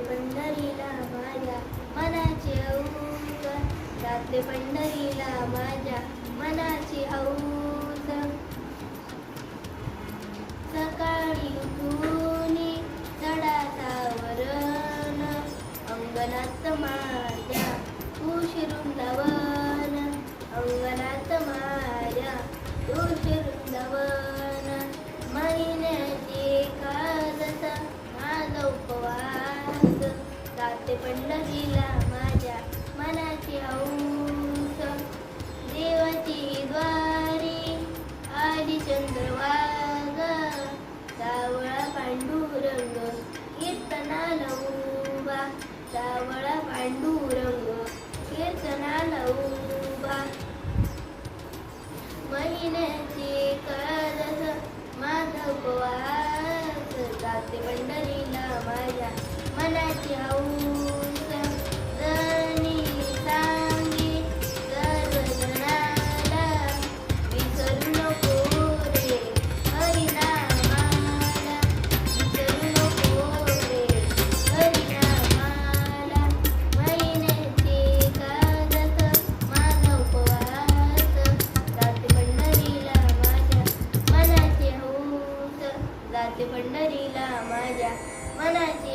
पंढरीला माझ्या मनाची हौस जाते पंढरीला माझ्या मनाची हौस सकाळी उठून चढाचा वरण. अंगणात माझ्या उशिरून उपवास जाते पंढरीला माझ्या मनाची हौस. देवाची द्वारी आली चंद्रवाग सावळा पांडुरंग कीर्तनाला उभा. सावळा पांडुरंग कीर्तनाला उभा. महिन्याची कालस माझा उपवास. जाते पंढरीला माझ्या पंढरीला माझ्या मनाची